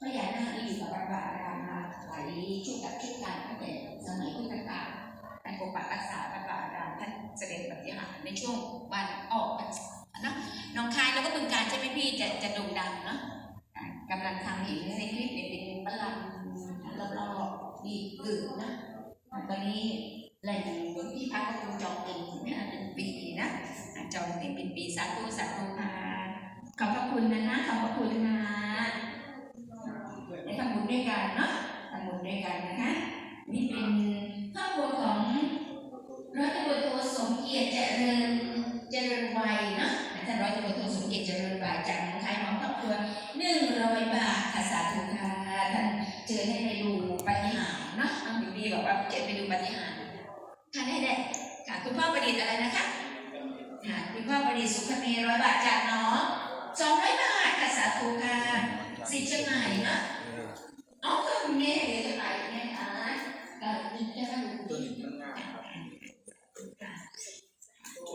พญานาคอยู่กับวัดวาอารามมาหลายชุดกับชุดการตั้งแต่สมัยพุทธกาลท่านปกปักรักษาวัดวาอารามท่านเสด็จปฏิหารในช่วงวันออกพรรษาเนาะน้องคายแล้วก็บึงการใช่ไหมพี่จะจะโด่งดังเนาะกำลังทำเห็นในคลิปเนี่ยเป็นบาลังก์รอบๆดีอื่นนะตอนนี้แหล่งที่พักก็คงจองเป็นนะเป็นปีนะจองเป็นเป็นปีสาธุสาธุค่ะขอบพระคุณนะนะขอบพระคุณนะ กันเนาะทำบุญด้วยกันนะคะ นี่เป็นครอบครัวของร้อยตำรวจโทสมเกียรติเจริญเจริญวัยเนาะท่านร้อยตำรวจโทสมเกียรติเจริญวัยจากหนองคายของครอบครัวหนึ่งร้อยบาทค่ะสาธุค่ะท่านเชิญให้ไปดูปฏิหารเนาะน้องบิวตี้บอกว่าเชิญไปดูปฏิหารค่ะได้ได้ค่ะคุณพ่อประดิษฐ์อะไรนะคะค่ะคุณพ่อประดิษฐ์สุขเมร้อยบาทจากน้องสองร้อยบาทค่ะสาธุค่ะสิเชียงใหม่เนาะ ตัวที่นี้มันง่ายครับ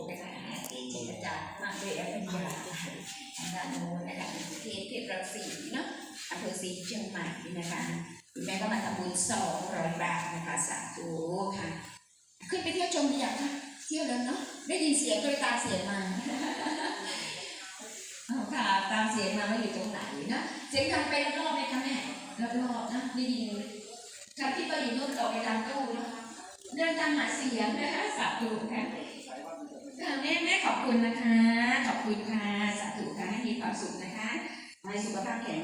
นะคะที่จิตจักรมากด้วยอภิญญาทางด้านโน้นนะคะเทพเทพรักษีเนาะอำเภอศรีเชียงใหม่นะคะคุณแม่ก็มาทำบุญสองร้อยบาทนะคะสาธุค่ะ ขึ้นไปเที่ยวชมดีอย่ากค่ะเที่ยวแล้วเนาะได้ยินเสียงก็เลยตามเสียงมาเอค่ะตามเสียงมาว่าอยู่ตรงไหนเนาะเสียงทำไปรอบไหมคะแม่ รอบๆนะได้ยินค่ะที่ไปอยู่นู่นต่อไปตามตู้นะคะเดินตามหาเสียงนะคะสาธุค่ะค่ะแม่แม่ขอบคุณนะคะ ขอบคุณค่ะสาธุค่ะให้มีความสุขนะคะให้สุขภาพแข็ง